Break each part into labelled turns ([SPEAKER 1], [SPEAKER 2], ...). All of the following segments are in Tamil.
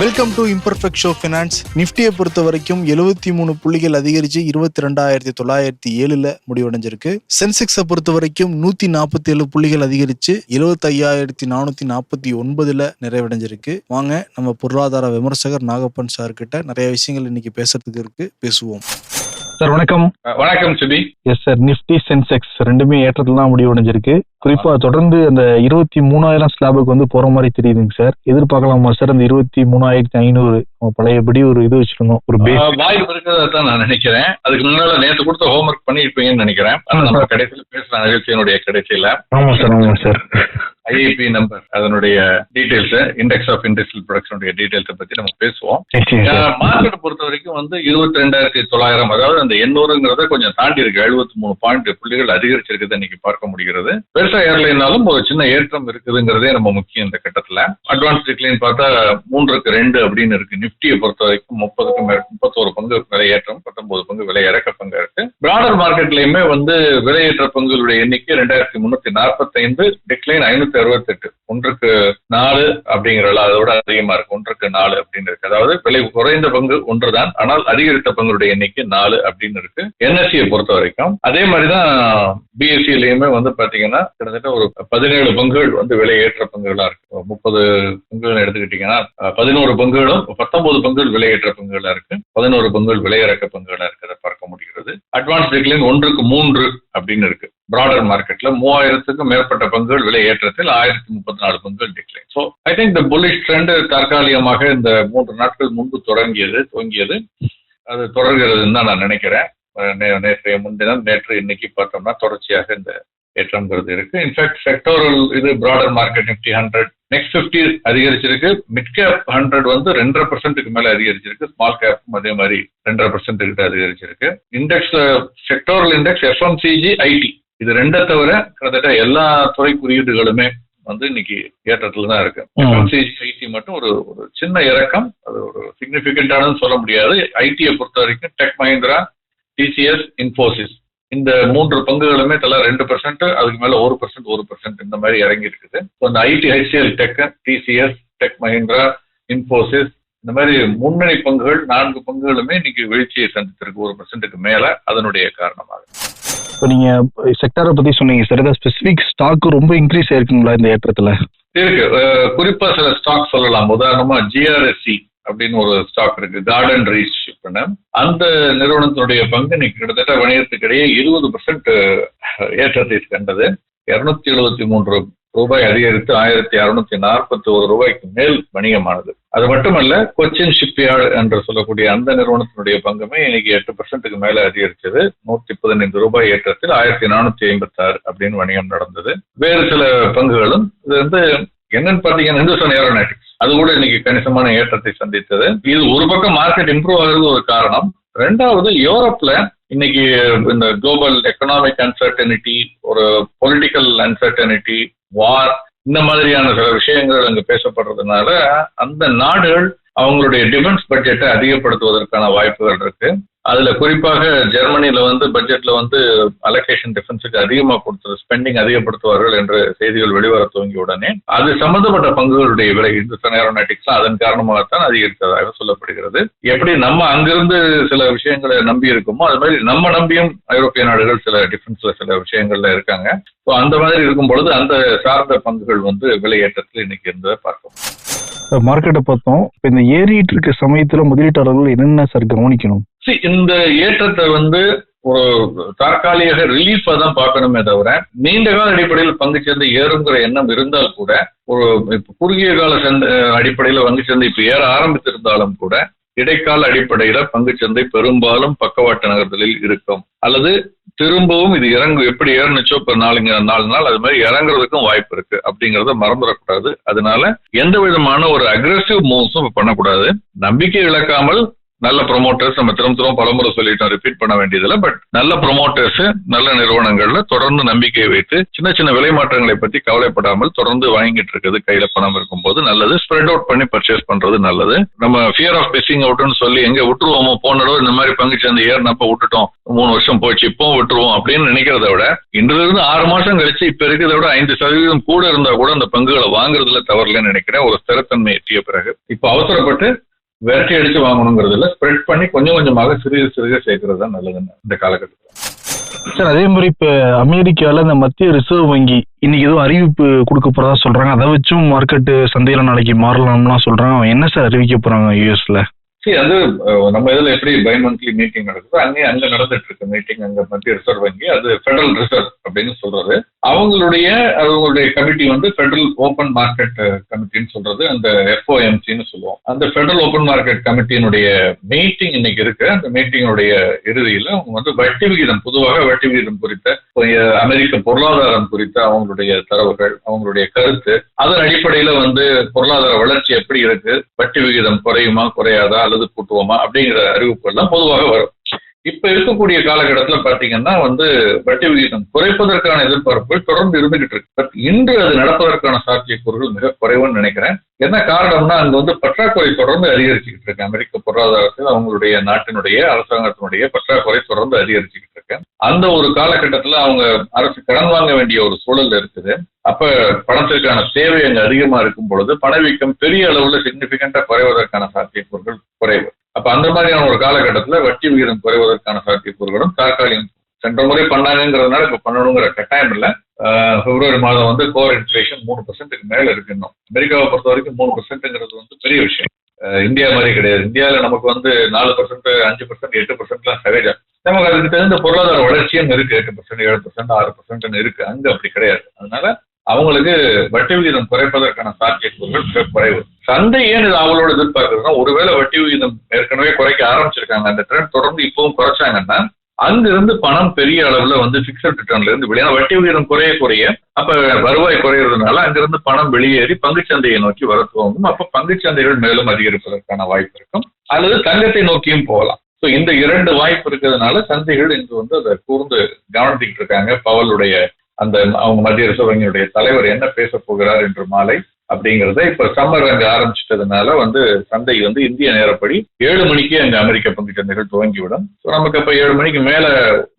[SPEAKER 1] Welcome to imperfect show finance நிஃப்டியை பொறுத்த வரைக்கும் எழுபத்தி மூணு புள்ளிகள் அதிகரிச்சு இருபத்தி ரெண்டாயிரத்தி தொள்ளாயிரத்தி ஏழுல முடிவடைஞ்சிருக்கு. சென்செக்ஸை பொறுத்த வரைக்கும் நூத்தி நாற்பத்தி ஏழு புள்ளிகள் அதிகரிச்சு எழுபத்தையாயிரத்தி ஐயாயிரத்தி நானூத்தி நாற்பத்தி ஒன்பதுல நிறைவடைஞ்சிருக்கு. வாங்க நம்ம பொருளாதார விமர்சகர் நாகப்பன் சார் கிட்ட நிறைய விஷயங்கள் இன்னைக்கு பேசுறதுக்கு இருக்கு. பேசுவோம்.
[SPEAKER 2] சார் வணக்கம்.
[SPEAKER 3] வணக்கம் Subi.
[SPEAKER 2] Yes sir Nifty Sensex ரெண்டுமே ஏற்றத்துல தான் முடிவடைஞ்சிருக்கு குறிப்பா தொடர்ந்து அந்த இருபத்தி மூணாயிரம் ஸ்லாபுக்கு வந்து போற மாதிரி தெரியுதுங்க சார். எதிர்பார்க்கலாமா சார்? அந்த இருபத்தி மூணாயிரத்தி ஐநூறு பழையபடி ஒரு இது வச்சிருந்தோம் ஒரு பேஸ்
[SPEAKER 3] வாய்ப்பு இருக்கிறதா நான் நினைக்கிறேன். அதுக்கு முன்னால நேத்து கொடுத்த ஹோம்ஒர்க் பண்ணிருப்பீங்கன்னு நினைக்கிறேன். அது நம்ம கடைசியில பேசுற நிகழ்ச்சியினுடைய கடைசியில.
[SPEAKER 2] ஆமா சார். ஆமா சார்.
[SPEAKER 3] ஐஐபி நம்பர் அதனுடைய டீடைல்ஸ் இண்டெக்ஸ் ஆஃப் இண்டஸ்ட்ரியல் ப்ரொடக்ஷனுடைய டீடைல்ஸை பத்தி நம்ம பேசுவோம். மார்க்கெட் பொறுத்த வரைக்கும் வந்து இருபத்தி ரெண்டாயிரத்தி தொள்ளாயிரம் அதாவது அந்த எண்ணூறுங்கிறத கொஞ்சம் தாண்டி இருக்கு. எழுபத்தி மூணு பாயிண்ட் புள்ளிகள் அதிகரிச்சிருக்குது இன்னைக்கு பார்க்க முடிகிறது. பெருசா ஏறலைனாலும் ஒரு சின்ன ஏற்றம் இருக்குதுங்கிறதே நம்ம முக்கியம் இந்த கட்டத்துல. அட்வான்ஸ் டிக்ளைன் பார்த்தா மூன்றுக்கு ரெண்டு அப்படின்னு இருக்கு. நிப்டியை பொறுத்த வரைக்கும் முப்பதுக்கு மேல முப்பத்தோரு பங்கு விலையேற்றம் பத்தொன்பது பங்கு விலை இறக்க பங்கு இருக்கு. பிராடர் மார்க்கெட்லயுமே வந்து விலையேற்ற பங்குகளுடைய எண்ணிக்கை ரெண்டாயிரத்தி முன்னூத்தி நாற்பத்தைந்து டிக்ளைன் ஐநூத்தி அறுபத்தெட்டு. ஒன்றுக்கு நாலு அப்படிங்கிறல அதோட அதிகமா இருக்கு. ஒன்றுக்கு நாலு அப்படின்னு இருக்கு. அதாவது விலை குறைந்த பங்கு ஒன்றுதான். ஆனால் அதிகரித்த பங்குடைய எண்ணிக்கை நாலு அப்படின்னு இருக்கு. என்எஸ்சியை பொறுத்த வரைக்கும். அதே மாதிரிதான் பிஎஸ்சியிலயுமே வந்து பாத்தீங்கன்னா கிட்டத்தட்ட ஒரு பதினேழு பங்குகள் வந்து விலை ஏற்ற பங்குகளா இருக்கு. முப்பது பங்குகள் எடுத்துக்கிட்டீங்கன்னா பதினோரு பங்குகளும் பத்தொன்பது பங்குகள் விலையேற்ற பங்குகளா இருக்கு. பதினோரு பங்குகள் விலையிறக்க பங்குகளா இருக்கிறது. பார்க்க அட்வான்ஸ் வெஹிக்கிளின் ஒன்றுக்கு மூன்று அப்படின்னு இருக்கு. பிராடர் மார்க்கெட்ல மூவாயிரத்துக்கும் மேற்பட்ட பங்குகள் விலை ஏற்றத்தில் ஆயிரத்தி முப்பத்தி நாலு பங்குகள் decline so I think the bullish trend தற்காலிகமாக இந்த மூன்று நாட்கள் முன்பு தொடங்கியது துவங்கியது. அது தொடர்கிறதுன்னு தான் நான் நினைக்கிறேன். நேற்றைய முன்தினம் நேற்று இன்னைக்கு பார்த்தோம்னா தொடர்ச்சியாக இந்த ஏற்றம்ங்கிறது இருக்கு. இன்ஃபேக்ட் செக்டோரல் இது broader market Nifty hundred next fifty அதிகரிச்சிருக்கு. மிட் கேப் ஹண்ட்ரட் வந்து ரெண்டரை பர்சன்ட்டுக்கு மேல அதிகரிச்சிருக்கு. ஸ்மால் கேப்பும் அதே மாதிரி ரெண்டரை பர்சன்ட் கிட்ட அதிகரிச்சிருக்கு. Index sectoral index FMCG IT இது ரெண்டை தவிர கிட்டத்தட்ட எல்லா துறை குறியீடுகளுமே வந்து இன்னைக்கு ஏற்றத்துல தான் இருக்கு. எஃப்எம்சிஜி ஐடி மட்டும் ஒரு ஒரு சின்ன இறக்கம். அது ஒரு சிக்னிபிகண்டானு சொல்ல முடியாது. ஐடியை பொறுத்த வரைக்கும் டெக் மஹிந்திரா டிசிஎஸ் இன்ஃபோசிஸ் இந்த மூன்று பங்குகளுமே தலா ரெண்டு பர்சன்ட் அதுக்கு மேல ஒரு பர்சன்ட் ஒரு பர்சன்ட் இந்த மாதிரி இறங்கி இருக்குது இந்த IT HCL tech TCS tech Mahindra Infosys இந்த மாதிரி முன்னணி பங்குகள் நான்கு பங்குகளுமே இன்னைக்கு வீழ்ச்சியை சந்தித்திருக்கு ஒரு பர்சன்ட்டுக்கு மேல அதனுடைய காரணமாக.
[SPEAKER 2] இப்போ நீங்க செக்டாரை பத்தி சொன்னீங்க சார் ஏதாவது ஸ்பெசிபிக் ஸ்டாக் ரொம்ப இன்க்ரீஸ் ஆயிருக்குங்களா இந்த ஏற்றத்துல?
[SPEAKER 3] இருக்கு. குறிப்பா சில ஸ்டாக் சொல்லலாம். உதாரணமா ஜிஆர்எஸ்சி அப்படின்னு ஒரு ஸ்டாக் இருக்கு கார்டன் ரீச் அந்த நிறுவனத்தினுடைய பங்கு இன்னைக்கு கிட்டத்தட்ட வணிகத்துக்கிடையே இருபது பர்சன்ட் ஏற்றத்தை கண்டது இருநூத்தி எழுபத்தி மூன்று ரூபாய் அதிகரித்து ஆயிரத்தி அறுநூத்தி நாற்பத்தி ஒரு ரூபாய்க்கு மேல் வணிகமானது. அது மட்டுமல்ல கொச்சின் ஷிப்யார்டு என்று சொல்லக்கூடிய அந்த நிறுவனத்தினுடைய பங்குமே இன்னைக்கு எட்டு பர்சன்ட்டுக்கு மேல அதிகரிச்சது நூத்தி பதினைந்து ரூபாய் ஏற்றத்தில் ஆயிரத்தி நானூத்தி ஐம்பத்தி ஆறு அப்படின்னு வணிகம் நடந்தது. வேறு சில பங்குகளும் இது வந்து என்னன்னு பாத்தீங்கன்னா இந்துஸ்தான் ஏரோநாட்டிக்ஸ் அது கூட இன்னைக்கு கணிசமான ஏற்றத்தை சந்தித்தது. இது ஒரு பக்கம் மார்க்கெட் இம்ப்ரூவ் ஆகுறது ஒரு காரணம். ரெண்டாவது யூரோப்ல இன்னைக்கு இந்த குளோபல் எக்கனாமிக் அன்சர்டனிட்டி ஒரு பொலிட்டிக்கல் அன்சர்டனிட்டி வார் இந்த மாதிரியான சில விஷயங்கள் அங்கு பேசப்படுறதுனால அந்த நாடுகள் அவங்களுடைய டிஃபென்ஸ் பட்ஜெட்டை அதிகப்படுத்துவதற்கான வாய்ப்புகள் இருக்கு. அதுல குறிப்பாக ஜெர்மனியில வந்து பட்ஜெட்ல வந்து அலோகேஷன் டிஃபென்ஸுக்கு அதிகமா கொடுத்து ஸ்பெண்டிங் அதிகப்படுத்துவார்கள் என்ற செய்திகள் வெளிவர துவங்கிய உடனே அது சம்பந்தப்பட்ட பங்குகளுடைய விலை இந்துஸ்தான் ஏரோநாட்டிக்ஸ் அதன் காரணமாகத்தான் அதிகரித்ததாக சொல்லப்படுகிறது. எப்படி நம்ம அங்கிருந்து சில விஷயங்களை நம்பி இருக்கோமோ அது மாதிரி நம்ம நம்பியும் ஐரோப்பிய நாடுகள் சில டிஃபென்ஸ்ல சில விஷயங்கள்ல இருக்காங்க. ஸோ அந்த மாதிரி இருக்கும் பொழுது அந்த சார்ந்த பங்குகள் வந்து விலையேற்றத்தில் இன்னைக்கு இருந்ததை பார்க்கும்
[SPEAKER 2] மார்க்கெட்டை பார்த்தோம். இப்போ இந்த ஏறிட்டு இருக்க சமயத்துல முதலீட்டாளர்கள் என்னென்ன சார் கவனிக்கணும்?
[SPEAKER 3] இந்த ஏற்றத்தை வந்து ஒரு தற்காலிக ரிலீஃபா தான் பார்க்கணுமே தவிர நீண்ட கால அடிப்படையில் பங்கு சந்தை ஏறுங்கிற எண்ணம் இருந்தால் கூட ஒரு குறுகிய கால சந்தை அடிப்படையில் பங்கு சந்தை இப்ப ஏற ஆரம்பித்திருந்தாலும் கூட இடைக்கால அடிப்படையில பங்குச்சந்தை பெரும்பாலும் பக்கவாட்டு நகர்தலில் இருக்கும். அல்லது திரும்பவும் இது இறங்கு எப்படி ஏறணுச்சோ இப்ப நாலுங்க நாலு நாள் அது மாதிரி இறங்குறதுக்கும் வாய்ப்பு இருக்கு. அப்படிங்கறத மறந்துடக்கூடாது. அதனால எந்த விதமான ஒரு அக்ரெசிவ் மூவ்ஸும் பண்ணக்கூடாது. நம்பிக்கை இழக்காமல் நல்ல ப்ரொமோட்டர்ஸ் நம்ம திரும்ப திரும்ப பலமுறை சொல்லிட்டோம் ரிப்பீட் பண்ண வேண்டியதில்லை. பட் நல்ல ப்ரொமோட்டர்ஸ் நல்ல நிறுவனங்கள்ல தொடர்ந்து நம்பிக்கை வைத்து சின்ன சின்ன விலை மாற்றங்களை பத்தி கவலைப்படாமல் தொடர்ந்து வாங்கிட்டு இருக்குது கையில பணம் இருக்கும்போது நல்லது. ஸ்ப்ரெட் அவுட் பண்ணி பர்ச்சேஸ் பண்றது நல்லது. நம்ம ஃபியர் ஆஃப் மிஸ்ஸிங் அவுட்னு சொல்லி எங்க விட்டுருவோமோ போன தடவை இந்த மாதிரி பங்கு சந்தை ஏறினப்ப விட்டுட்டோம் மூணு வருஷம் போச்சு இப்போ விட்டுருவோம் அப்படின்னு நினைக்கிறத விட இன்றுல இருந்து ஆறு மாசம் கழிச்சு இப்ப இருக்கிறத விட ஐந்து சதவீதம் கூட இருந்தா கூட அந்த பங்குகளை வாங்குறதுல தவறலன்னு நினைக்கிறேன். ஒரு ஸ்திரத்தன்மை எட்டிய பிறகு. இப்போ அவசரப்பட்டு விரட்டி அடிச்சு வாங்கணுங்கிறதுல ஸ்ப்ரெட் பண்ணி கொஞ்சம் கொஞ்சமாக சிறிய சிறிய சேர்க்கறது தான் நல்லதுன்னு இந்த காலகட்டத்தில்.
[SPEAKER 2] சார் அதே மாதிரி இப்ப அமெரிக்கால இந்த மத்திய ரிசர்வ் வங்கி இன்னைக்கு ஏதோ அறிவிப்பு கொடுக்க போறதா சொல்றாங்க. அதை வச்சும் மார்க்கெட் சந்தையில நாளைக்கு மாறலாம்லாம் சொல்றாங்க. அவன் என்ன சார் அறிவிக்க போறாங்க யூஎஸ்ல
[SPEAKER 3] சரி அது நம்ம இதுல எப்படி பை மந்த்லி மீட்டிங் நடக்குதோ அங்கே அங்க நடந்துட்டு இருக்கு மீட்டிங் அங்க மத்திய ரிசர்வ் வங்கி. அது ஃபெடரல் ரிசர்வ் அப்படின்னு சொல்றது அவங்களுடைய அவங்களுடைய கமிட்டி வந்து ஃபெடரல் ஓபன் மார்க்கெட் கமிட்டின்னு சொல்றது அந்த எஃப்ஓஎம்சின்னு சொல்லுவோம். அந்த ஃபெடரல் ஓபன் மார்க்கெட் கமிட்டியினுடைய மீட்டிங் இன்னைக்கு இருக்கு. அந்த மீட்டிங்கினுடைய இறுதியில அவங்க வந்து வட்டி விகிதம் பொதுவாக வட்டி விகிதம் குறித்த அமெரிக்க பொருளாதாரம் குறித்த அவங்களுடைய தரவுகள் அவங்களுடைய கருத்து அதன் அடிப்படையில வந்து பொருளாதார வளர்ச்சி எப்படி இருக்கு வட்டி விகிதம் குறையுமா குறையாதா அல்லது கூட்டுவோமா அப்படிங்கிற அறிவிப்பு எல்லாம் பொதுவாக வரும். இப்ப இருக்கக்கூடிய காலகட்டத்துல பாத்தீங்கன்னா வந்து வட்டி விகிதம் குறைப்பதற்கான எதிர்பார்ப்புகள் தொடர்ந்து இருந்துகிட்டு இருக்கு. பட் இன்று அது நடப்பதற்கான சாத்தியக்கூறுகள் மிக குறைவுன்னு நினைக்கிறேன். என்ன காரணம்னா அங்க வந்து பற்றாக்குறை தொடர்ந்து அதிகரிச்சுக்கிட்டு இருக்கு. அமெரிக்க பொருளாதாரத்தில் அவங்களுடைய நாட்டினுடைய அரசாங்கத்தினுடைய பற்றாக்குறை தொடர்ந்து அதிகரிச்சுக்கிட்டு இருக்கு. அந்த ஒரு காலகட்டத்துல அவங்க அரசு கடன் வாங்க வேண்டிய ஒரு சூழல் இருக்குது. அப்ப பணத்திற்கான தேவை அங்க அதிகமா இருக்கும் பொழுது பணவீக்கம் பெரிய அளவுல சிக்னிபிகண்டா குறைவதற்கான சாத்தியக்கூறுகள் குறைவு. அப்ப அந்த மாதிரியான ஒரு காலகட்டத்துல வட்டி விகிதம் குறைவதற்கான சாத்தியக்கூறுகளும் தற்காலிகம் சென்ற முறை பண்ணாங்கிறதுனால இப்ப பண்ணணுங்கிற கட்டாயம் இல்ல. பிப்ரவரி மாதம் வந்து கோர் இன்ஃபிளேஷன் மூணு பர்சன்ட்டுக்கு மேல இருக்கு இன்னும். அமெரிக்காவை பொறுத்த வரைக்கும் மூணு பர்சன்ட்ங்கிறது வந்து பெரிய விஷயம். இந்தியா மாதிரி கிடையாது. இந்தியாவில் நமக்கு வந்து நாலு பர்சன்ட் அஞ்சு பர்சன்ட் எட்டு பர்சன்ட்லாம் சகஜம். நமக்கு அதுக்கு தகுந்த பொருளாதார வளர்ச்சியும் இருக்கு. எட்டு பர்சன்ட் ஏழு பர்சன்ட் ஆறு பர்சன்ட்னு இருக்கு. அங்க அப்படி கிடையாது. அதனால அவங்களுக்கு வட்டி விகிதம் குறைப்பதற்கான சாத்தியக்கூறுகள் குறைவு. சந்தை ஏன் இது அவங்களோட எதிர்பார்க்குறதுன்னா ஒருவேளை வட்டி விகிதம் ஏற்கனவே குறைக்க ஆரம்பிச்சிருக்காங்க. அந்த ட்ரெண்ட் தொடர்ந்து இப்பவும் குறைச்சாங்கன்னா அங்கிருந்து பணம் பெரிய அளவுல வந்து பிக்சட் ரிட்டர்ன்ல இருந்து வெளியே வட்டி விகிதம் குறைய குறைய அப்ப வருவாய் குறையிறதுனால அங்கிருந்து பணம் வெளியேறி பங்குச்சந்தையை நோக்கி வர துவங்கும். அப்ப பங்குச்சந்தைகள் மேலும் அதிகரிப்பதற்கான வாய்ப்பு இருக்கும். அல்லது தங்கத்தை நோக்கியும் போகலாம். ஸோ இந்த இரண்டு வாய்ப்பு இருக்கிறதுனால சந்தைகள் இங்கு வந்து அதை கூர்ந்து கவனித்துக்கிட்டு இருக்காங்க. பவலுடைய அந்த அவங்க மத்திய ரிசர்வ் வங்கியுடைய தலைவர் என்ன பேச போகிறார் என்று மாலை அப்படிங்கிறத இப்ப சம்மர் அங்க ஆரம்பிச்சிட்டதுனால வந்து சந்தை வந்து இந்திய நேரப்படி ஏழு மணிக்கு அங்க அமெரிக்க பங்குச்சந்தைகள் துவங்கிவிடும். ஸோ நமக்கு இப்ப ஏழு மணிக்கு மேல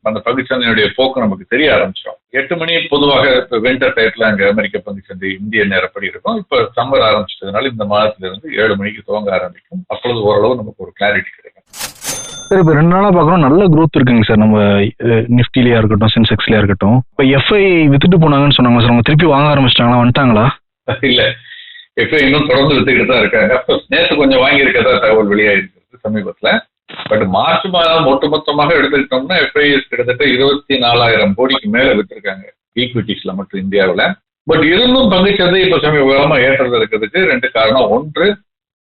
[SPEAKER 3] அந்த பங்குச்சந்தையுடைய போக்கு நமக்கு தெரிய ஆரம்பிச்சிடும். எட்டு மணி பொதுவாக இப்ப வின்டர் டயத்துல அங்க அமெரிக்க பங்குச்சந்தை இந்திய நேரப்படி இருக்கும். இப்ப சம்மர் ஆரம்பிச்சிட்டதுனால இந்த மாதத்துல இருந்து ஏழு மணிக்கு துவங்க ஆரம்பிக்கும். அப்பொழுது ஓரளவு நமக்கு ஒரு கிளாரிட்டி கிடைக்கும்.
[SPEAKER 2] சார் இப்போ ரெண்டு நாளா பார்க்குறோம் நல்ல growth இருக்குங்க சார். நம்ம நிஃப்டிலேயா இருக்கட்டும் சென்செக்ஸ்லயா இருக்கட்டும். இப்போ எஃப்ஐ வித்துட்டு போனாங்கன்னு சொன்னாங்க சார். அவங்க திருப்பி வாங்க ஆரம்பிச்சிட்டாங்களா? வந்துட்டாங்களா?
[SPEAKER 3] இல்ல. எப்ப இன்னும் தொடர்ந்து வித்துக்கிட்டு தான் இருக்காங்க. நேற்று கொஞ்சம் வாங்கியிருக்கதா தகவல் வெளியாயிருக்கு சமீபத்துல. பட் மார்ச் மாதம் ஒட்டுமொத்தமாக எடுத்துக்கிட்டோம்னா எஃப்ஐஎஸ் கிட்டத்தட்ட இருபத்தி நாலாயிரம் கோடிக்கு மேல விட்டுருக்காங்க ஈக்விட்டிஸ்ல மட்டும் இந்தியாவில். பட் இருந்தும் பங்குச்சந்தை இப்ப சமீபமா ஏற்றது இருக்கிறதுக்கு ரெண்டு காரணம். ஒன்று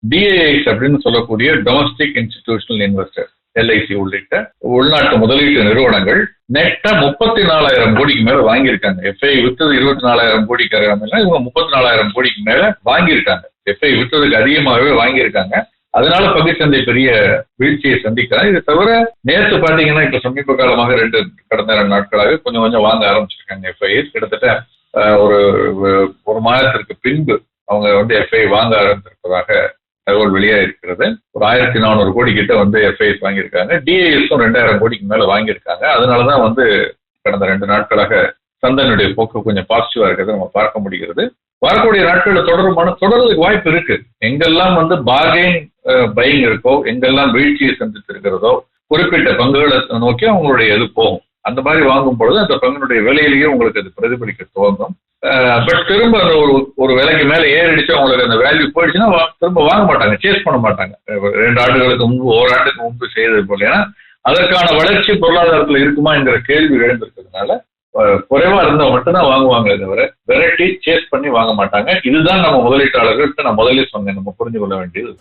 [SPEAKER 3] டிஐஎஸ் அப்படின்னு சொல்லக்கூடிய டொமஸ்டிக் இன்ஸ்டிடியூஷனல் இன்வெஸ்டர் எல்ஐசி உள்ளிட்ட உள்நாட்டு முதலீட்டு நிறுவனங்கள் நெட்டா முப்பத்தி நாலாயிரம் கோடிக்கு மேல வாங்கியிருக்காங்க. எஃப்ஐ வித்தது இருபத்தி நாலாயிரம் கோடிக்கு இவங்க முப்பத்தி நாலாயிரம் கோடிக்கு மேல வாங்கியிருக்காங்க. எஃப்ஐ வித்ததுக்கு அதிகமாகவே வாங்கியிருக்காங்க. அதனால பங்குச்சந்தை பெரிய வீழ்ச்சியை சந்திக்கிறாங்க இது தவிர நேற்று பாத்தீங்கன்னா இப்ப சமீப காலமாக ரெண்டு கடந்த ரெண்டு நாட்களாக கொஞ்சம் கொஞ்சம் வாங்க ஆரம்பிச்சிருக்காங்க எஃப்ஐ கிட்டத்தட்ட ஒரு ஒரு மாதத்திற்கு பின்பு அவங்க வந்து எஃப்ஐ வாங்க ஆரம்பித்திருப்பதாக தகவல் வெளியாக இருக்கிறது ஒரு ஆயிரத்தி நானூறு கோடி கிட்ட வந்து எஃப்ஐஎஸ் வாங்கியிருக்காங்க. டிஏஎஸும் ரெண்டாயிரம் கோடிக்கு மேல வாங்கியிருக்காங்க. அதனாலதான் வந்து கடந்த ரெண்டு நாட்களாக சந்தனுடைய போக்கு கொஞ்சம் பாசிட்டிவா இருக்கிறத நம்ம பார்க்க முடிகிறது. வரக்கூடிய நாட்களில் தொடருமான தொடர்றதுக்கு வாய்ப்பு இருக்கு. எங்கெல்லாம் வந்து பார்கெயின் பையிங் இருக்கோ எங்கெல்லாம் வீழ்ச்சியை சந்தித்து இருக்கிறதோ குறிப்பிட்ட பங்குகளை நோக்கி அவங்களுடைய இது போகும். அந்த மாதிரி வாங்கும் பொழுது அந்த பங்கினுடைய விலையிலேயே உங்களுக்கு அது பிரதிபலிக்க துவங்கும். பட் திரும்ப அந்த ஒரு ஒரு விலைக்கு மேல ஏறிடுச்சு அவங்களுக்கு அந்த வேல்யூ போயிடுச்சுன்னா திரும்ப வாங்க மாட்டாங்க சேஸ் பண்ண மாட்டாங்க. ரெண்டு ஆண்டுகளுக்கு முன்பு ஓராண்டுக்கு முன்பு செய்தது போல. ஏன்னா அதற்கான வளர்ச்சி பொருளாதாரத்துல இருக்குமா என்கிற கேள்வி எழுந்திருக்கிறதுனால குறைவா இருந்தா மட்டும்தான் வாங்குவாங்க தவிர வெரைட்டி சேஸ் பண்ணி வாங்க மாட்டாங்க. இதுதான் நம்ம முதலீட்டாளர்கள்ட்ட நான் முதலே சொன்னேன். நம்ம புரிஞ்சு கொள்ள வேண்டியது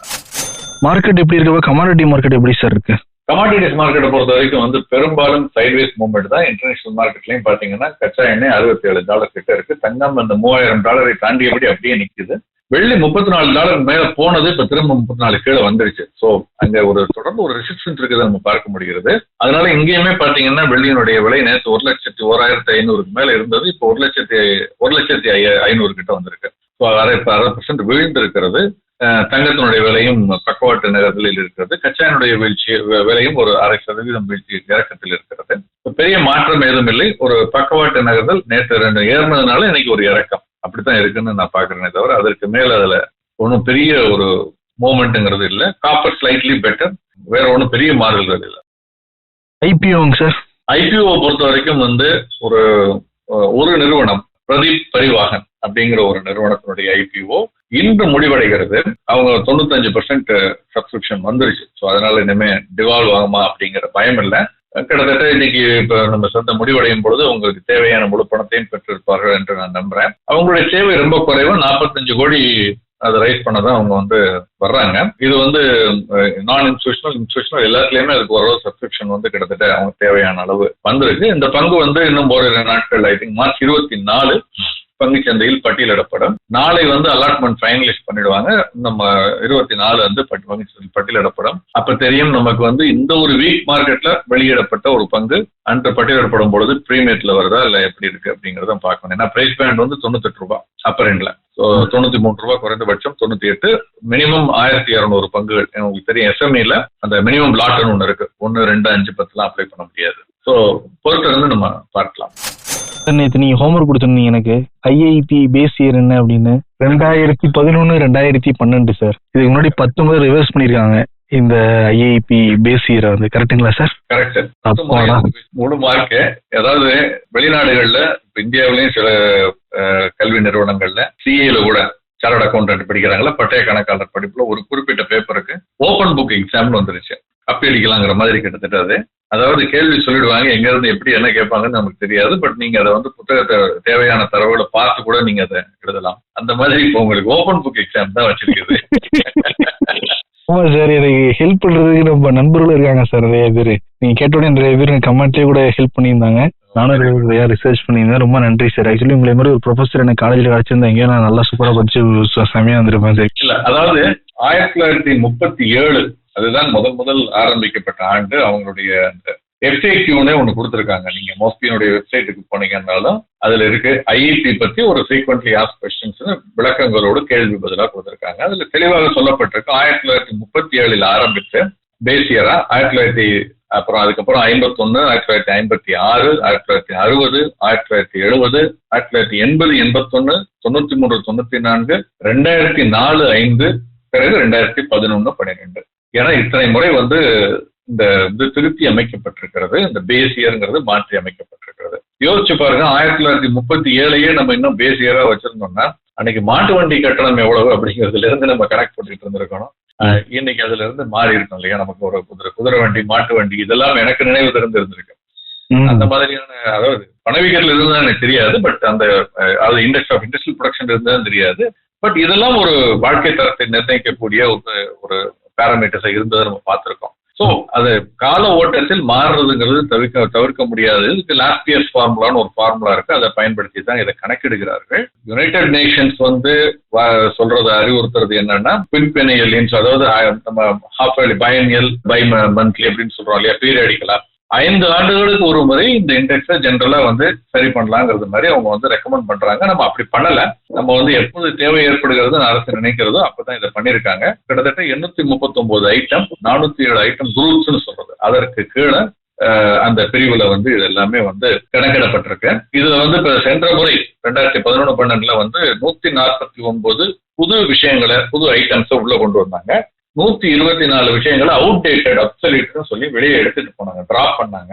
[SPEAKER 2] மார்க்கெட் எப்படி இருக்கு? கமாடிட்டி மார்க்கெட் எப்படி சார் இருக்கு?
[SPEAKER 3] கமாடிட்டிஸ் மார்க்கெட்டை பொறுத்த வரைக்கும் வந்து பெரும்பாலும் சைட்வேஸ் மூவ்மெண்ட் தான். இன்டர்நேஷனல் மார்க்கெட்லயும் பாத்தீங்கன்னா கச்சா எண்ணெய் அறுபத்தி ஏழு டாலர் கிட்ட இருக்கு. தங்கம் அந்த மூவாயிரம் டாலரை தாண்டியபடி அப்படியே நிக்குது. வெள்ளி முப்பத்தி நாலு டாலர் மேல போனது இப்ப திரும்ப முப்பத்தி நாலு கீழே வந்துருச்சு. சோ அங்க ஒரு தொடர்ந்து ஒரு ரெசிஸ்டன்ஸ் இருக்கிறத நம்ம பார்க்க முடிகிறது. அதனால இங்கேயுமே பாத்தீங்கன்னா வெள்ளியினுடைய விலை நேற்று ஒரு லட்சத்தி ஓராயிரத்தி ஐநூறுக்கு மேல இருந்தது. இப்போ ஒரு லட்சத்தி ஒரு லட்சத்தி ஐ- ஐநூறு கிட்ட வந்திருக்கு. ஸோ அரை அரை பர்சன்ட் விழுந்து இருக்கிறது தங்கத்தினுடைய விலையும் பக்கவாட்டு நிலத்தில் இருக்கிறது. கச்சாயினுடைய வீழ்ச்சி விலையும் ஒரு அரை சதவீதம் வீழ்ச்சி இறக்கத்தில் இருக்கிறது. பெரிய மாற்றம் ஏதும் இல்லை. ஒரு பக்கவாட்டு நகர்தல் நேற்று ரெண்டு ஏறினதுனால இன்னைக்கு ஒரு இறக்கம். அப்படித்தான் இருக்குன்னு நான் பாக்குறேனே தவிர அதற்கு மேல அதுல ஒன்றும் பெரிய ஒரு மூமெண்ட்டுங்கிறது இல்லை. காப்பர் ஸ்லைட்லி பெட்டர் வேற ஒன்றும் பெரிய மாறுதல்கள் இல்லை.
[SPEAKER 2] ஐபிஓங்க சார்.
[SPEAKER 3] ஐபிஓ பொறுத்த வரைக்கும் வந்து ஒரு ஒரு நிறுவனம் பிரதீப் பரிவாகன் அப்படிங்கிற ஒரு நிறுவனத்தினுடைய ஐபிஓ இன்று முடிவடைகிறது. அவங்க தொண்ணூத்தஞ்சு பர்சன்ட் சப்ஸ்கிரிப்ஷன் வந்துருச்சு. ஸோ அதனால இனிமே டிவால்வ் ஆகுமா அப்படிங்கிற பயம் இல்லை. கிட்டத்தட்ட இன்னைக்கு இப்போ நம்ம சொந்த முடிவடையும் பொழுது உங்களுக்கு தேவையான முழு பணத்தையும் பெற்றிருப்பார்கள் என்று நான் நம்புறேன். அவங்களுடைய தேவை ரொம்ப குறைவு. நாற்பத்தஞ்சு கோடி அதை ரைட் பண்ண தான் அவங்க வந்து வர்றாங்க. இது வந்து நான் இன்ஸ்டியூஷனல் இன்ஸ்டியூஷனல் எல்லாத்துலயுமே அதுக்கு ஓரளவு சப்ஸ்கிரிப்ஷன் வந்து கிட்டத்தட்ட அவங்க தேவையான அளவு வந்திருக்கு. இந்த பங்கு வந்து இன்னும் ஒரு நாட்கள் ஐ திங்க் மார்ச் இருபத்தி நாலு பங்கு சந்தையில் பட்டியலிடப்படும். நாளை வந்து அலாட்மெண்ட் ஃபைனலைஸ் பண்ணிடுவாங்க. நம்ம இருபத்தி நாலு வந்து பங்கு சந்தையில் பட்டியலிடப்படும். அப்ப தெரியும் நமக்கு வந்து இந்த ஒரு வீக் மார்க்கெட்ல வெளியிடப்பட்ட ஒரு பங்கு அன்று பட்டியலிடப்படும் பொழுது பிரீமியத்துல வருதா இல்ல எப்படி இருக்கு அப்படிங்கறத பார்க்கணும். ஏன்னா பிரைஸ் பேண்ட் வந்து தொண்ணூத்தெட்டு ரூபாய் அப்பர் எண்ட்ல தொண்ணூத்தி மூணு ரூபாய் குறைந்தபட்சம் தொண்ணூத்தி எட்டு மினிமம் ஆயிரத்தி இரநூறு பங்குகள். உங்களுக்கு தெரியும் எஸ்எம்இல அந்த மினிமம் லாட்னு ஒன்று இருக்கு. ஒன்று ரெண்டு அஞ்சு பத்துலாம் அப்ளை பண்ண முடியாது. ஸோ பொறுத்து இருந்து நம்ம பார்க்கலாம்.
[SPEAKER 2] நேற்று நீங்க ஹோம்ஒர்க் கொடுத்துருந்தீங்க எனக்கு. ஐஐபி பேஸ் இயர் என்ன அப்படின்னு. ரெண்டாயிரத்தி பதினொன்னு ரெண்டாயிரத்தி பன்னெண்டு சார் இதுக்கு முன்னாடி பத்தொன்பது ரிவர்ஸ் பண்ணிருக்காங்க இந்த ஐஐபி பேஸ் இயரை வந்து. கரெக்ட்டுங்களா சார்
[SPEAKER 3] கரெக்ட் மூணு மார்க்கு அதாவது வெளிநாடுகள்ல இந்தியாவிலயும் சில கல்வி நிறுவனங்கள்ல சிஏல கூட சார்ட் அக்கௌண்டன்ட் படிக்கிறாங்களா பட்டய கணக்காளர் படிப்புல ஒரு குறிப்பிட்ட பேப்பருக்கு ஓபன் புக் எக்ஸாம்னு வந்துருச்சு. அப்பி அடிக்கலாங்கிற மாதிரி கிட்டத்தட்ட அது. அதாவது கேள்வி சொல்லிடுவாங்க எங்க இருந்து எப்படி என்ன கேட்பாங்கன்னு நமக்கு தெரியாது பட் நீங்க அதை வந்து புத்தகத்தை தேவையான தரவுகளை பார்த்து கூட நீங்க அதை எழுதலாம். அந்த மாதிரி இப்போ உங்களுக்கு ஓபன் புக் எக்ஸாம் தான் வச்சிருக்குது.
[SPEAKER 2] ஆமா சார் எனக்கு ஹெல்ப் பண்றதுக்கு நம்ம நண்பர்களும் இருக்காங்க சார் நிறைய பேர். நீங்க கேட்டோடனே நிறைய பேர் கமெண்ட்லயே கூட ஹெல்ப் பண்ணியிருந்தாங்க. நானும் ரிசர்ச் பண்ணியிருந்தேன். ரொம்ப நன்றி சார் ஆக்சுவலி உங்களை மாதிரி ஒரு ப்ரொஃபஸர் எனக்கு காலேஜில் கிடைச்சிருந்தா நான் நல்லா சூப்பராக படிச்சு ச- செமையா வந்திருப்பேன் சார்
[SPEAKER 3] இல்ல அதாவது ஆயிரத்தி தொள்ளாயிரத்தி முப்பத்தி ஏழு அதுதான் முதல் முதல் ஆரம்பிக்கப்பட்ட ஆண்டு. அவங்களுடைய அந்த எஃப்ஏக்யூனே ஒன்று கொடுத்துருக்காங்க. நீங்க மோஸ்ட்லியினுடைய வெப்சைட்டுக்கு போனீங்கன்னாலும் அதுல இருக்கு. ஐஐடி பத்தி ஒரு ஃப்ரீக்வெண்ட்லி ஆஸ் கொஸ்டின்ஸ் விளக்கங்களோடு கேள்வி பதிலாக கொடுத்துருக்காங்க. அதுல தெளிவாக சொல்லப்பட்டிருக்கு. ஆயிரத்தி தொள்ளாயிரத்தி முப்பத்தி ஏழில் ஆரம்பித்து பேசியரா ஆயிரத்தி தொள்ளாயிரத்தி அப்புறம் அதுக்கப்புறம் ஐம்பத்தொன்னு ஆயிரத்தி தொள்ளாயிரத்தி ஐம்பத்தி ஆறு ஆயிரத்தி தொள்ளாயிரத்தி அறுபது ஆயிரத்தி தொள்ளாயிரத்தி எழுபது ஆயிரத்தி தொள்ளாயிரத்தி எண்பது எண்பத்தொன்னு தொண்ணூத்தி மூணு தொண்ணூத்தி நான்கு ரெண்டாயிரத்தி நாலு ஐந்து பிறகு ரெண்டாயிரத்தி பதினொன்னு பன்னிரெண்டு. ஏன்னா இத்தனை முறை வந்து இந்த இது திருத்தி அமைக்கப்பட்டிருக்கிறது இந்த பேசியருங்கிறது மாற்றி அமைக்கப்பட்டிருக்கிறது. யோசிச்சு பாருங்க ஆயிரத்தி தொள்ளாயிரத்தி முப்பத்தி ஏழையே நம்ம இன்னும் பேசியரா வச்சிருந்தோம்னா அன்னைக்கு மாட்டு வண்டி கட்டணம் எவ்வளவு அப்படிங்கிறதுல இருந்து நம்ம கனெக்ட் பண்ணிட்டு இருந்திருக்கணும். இன்னைக்கு அதுல இருந்து மாறி இருக்கும் இல்லையா? நமக்கு ஒரு குதிரை குதிரை வண்டி மாட்டு வண்டி இதெல்லாம் எனக்கு நினைவு திறந்து இருந்திருக்கு அந்த மாதிரியான அதாவது பணவீக்கத்துல இருந்தா எனக்கு தெரியாது பட் அந்த அது இண்டஸ்ட் ஆஃப் இண்டஸ்ட்ரியல் ப்ரொடக்ஷன் இருந்தா தெரியாது. பட் இதெல்லாம் ஒரு வாழ்க்கை தரத்தை நிர்ணயிக்கக்கூடிய ஒரு ஒரு பேராமீட்டர்ஸை இருந்ததை நம்ம பார்த்திருக்கோம். ஸோ அது கால ஓட்டத்தில் மாறுறதுங்கிறது தவிர்க்க தவிர்க்க முடியாது. இதுக்கு லாஸ்ட் இயர்ஸ் ஃபார்முலான்னு ஒரு ஃபார்முலா இருக்கு. அதை பயன்படுத்தி தான் இதை கணக்கிடுகிறார்கள். யுனைடெட் நேஷன்ஸ் வந்து வ- சொல்றது அறிவுறுத்துறது என்னன்னா பின்பெனியல் அதாவது நம்ம ஹாஃப் பயனியல் பை மந்த்லி அப்படின்னு சொல்றோம் இல்லையா? பீரியடிக்கலா ஐந்து ஆண்டுகளுக்கு ஒரு முறை இந்த இண்டெக்ஸை ஜென்ரலா வந்து சரி பண்ணலாங்கிறது மாதிரி அவங்க வந்து ரெக்கமெண்ட் பண்றாங்க. நம்ம அப்படி பண்ணல. நம்ம வந்து எப்போது தேவை ஏற்படுகிறது அரசு நினைக்கிறதோ அப்பதான் இதை பண்ணிருக்காங்க கிட்டத்தட்ட எண்ணூத்தி முப்பத்தொன்பது ஐட்டம் நானூத்தி ஏழு ஐட்டம் குரூப்ஸ்னு சொல்றது. அதற்கு கீழே அந்த பிரிவுல வந்து இது எல்லாமே வந்து கணக்கிடப்பட்டிருக்கு. இதுல வந்து இப்ப சென்ற முறை ரெண்டாயிரத்தி பதினொன்று பன்னெண்டுல வந்து நூத்தி நாற்பத்தி ஒன்பது புது விஷயங்களை புது ஐட்டம்ஸை உள்ள கொண்டு வந்தாங்க. நூத்தி இருபத்தி நாலு விஷயங்களை அவுட் டேட்டட் அப்சல்யூட்னு சொல்லி வெளியே எடுத்துட்டு போனாங்க டிராப் பண்ணாங்க.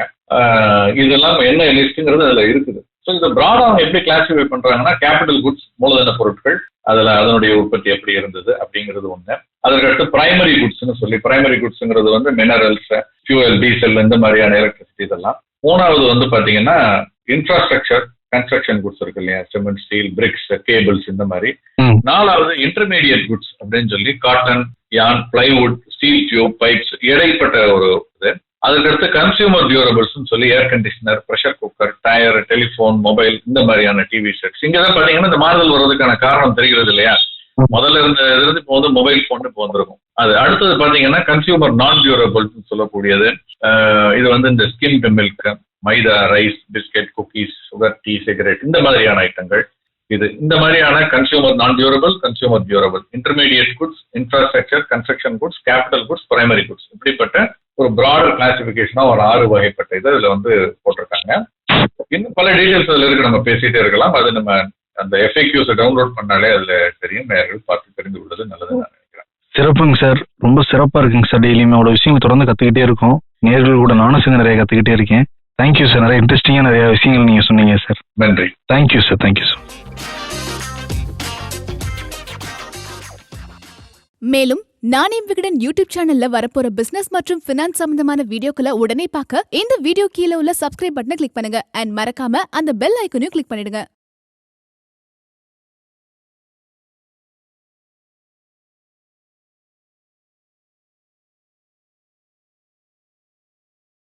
[SPEAKER 3] இதெல்லாம் என்ன லிஸ்ட்ங்கிறது அதுல இருக்குது. ஸோ இந்த ப்ராட் அவங்க எப்படி கிளாசிஃபை பண்றாங்கன்னா கேபிட்டல் குட்ஸ் மூலதன பொருட்கள் அதுல அதனுடைய உற்பத்தி எப்படி இருந்தது அப்படிங்கிறது ஒண்ணு. அதற்கடுத்து பிரைமரி குட்ஸ்னு சொல்லி பிரைமரி குட்ஸ்ங்கிறது வந்து மினரல்ஸ் ஃபியூவல் டீசல் இந்த மாதிரியான எலக்ட்ரிசிட்டி இதெல்லாம். மூணாவது வந்து பாத்தீங்கன்னா இன்ஃப்ராஸ்ட்ரக்சர் கன்ஸ்ட்ரக்ஷன் குட்ஸ் இருக்கு இல்லையா? சிமெண்ட் ஸ்டீல் பிரிக்ஸ் கேபிள்ஸ் இந்த மாதிரி. நாலாவது இன்டர்மீடியட் குட்ஸ் அப்படின்னு சொல்லி காட்டன் யான் பிளைவுட் ஸ்டீல் டியூப் பைப்ஸ் இடைப்பட்ட ஒரு இது. அதுக்கடுத்து கன்சியூமர் டியூரபிள்ஸ் சொல்லி air conditioner pressure cooker tyre telephone mobile இந்த மாதிரியான டிவி செட்ஸ் இங்க தான் பாத்தீங்கன்னா இந்த மாறுதல் வர்றதுக்கான காரணம் தெரிகிறது இல்லையா? முதல்ல இருந்த இருந்து இப்போ வந்து மொபைல் போன் இப்போ வந்திருக்கும். அது அடுத்தது பாத்தீங்கன்னா கன்சியூமர் நான் டியூரபிள்ஸ் சொல்லக்கூடியது. இது வந்து இந்த skim milk maida rice biscuit cookies sugar tea cigarette இந்த மாதிரியான ஐட்டங்கள். இது இந்த மாதிரியான consumer non durable consumer durable intermediate goods infrastructure construction goods capital goods primary goods இப்படிப்பட்ட ஒரு ப்ராடர் கிளாசிபிகேஷனா ஒரு ஆறு வகைப்பட்ட இது இதுல வந்து போட்டிருக்காங்க. இன்னும் பல டீட்டெயில்ஸ் அதுல இருக்கு. நம்ம பேசிட்டே இருக்கலாம். அது நம்ம அந்த எஃப்ஏக்யூஸை டவுன்லோட் பண்ணாலே அதுல தெரியும். நேர்கள் பார்த்து தெரிந்து கொள்வது நல்லது நான் நினைக்கிறேன்.
[SPEAKER 2] சிறப்புங்க சார். ரொம்ப சிறப்பா இருக்குங்க சார் டெய்லியுமே. அவ்வளோ விஷயங்கள் தொடர்ந்து கத்துக்கிட்டே இருக்கும். நேர்கள் கூட நானும் சேர்ந்து நிறைய கத்துக்கிட்டே இருக்கேன். தேங்க்யூ சார் நிறைய இன்ட்ரெஸ்டிங்காக நிறைய விஷயங்கள் நீங்க சொன்னீங்க சார்
[SPEAKER 3] நன்றி.
[SPEAKER 2] தேங்க்யூ சார் தேங்க்யூ சார்
[SPEAKER 4] மேலும் நானே விகடன் யூடியூப் சேனல்ல வரப்போற பிசினஸ் மற்றும் பினான்ஸ் சம்பந்தமான வீடியோக்களை உடனே பார்க்க இந்த வீடியோ கீழே உள்ள சப்ஸ்கிரைப் பட்டனை கிளிக் பண்ணுங்க. அண்ட் மறக்காம அந்த பெல் ஐக்கனையும் கிளிக் பண்ணிடுங்க.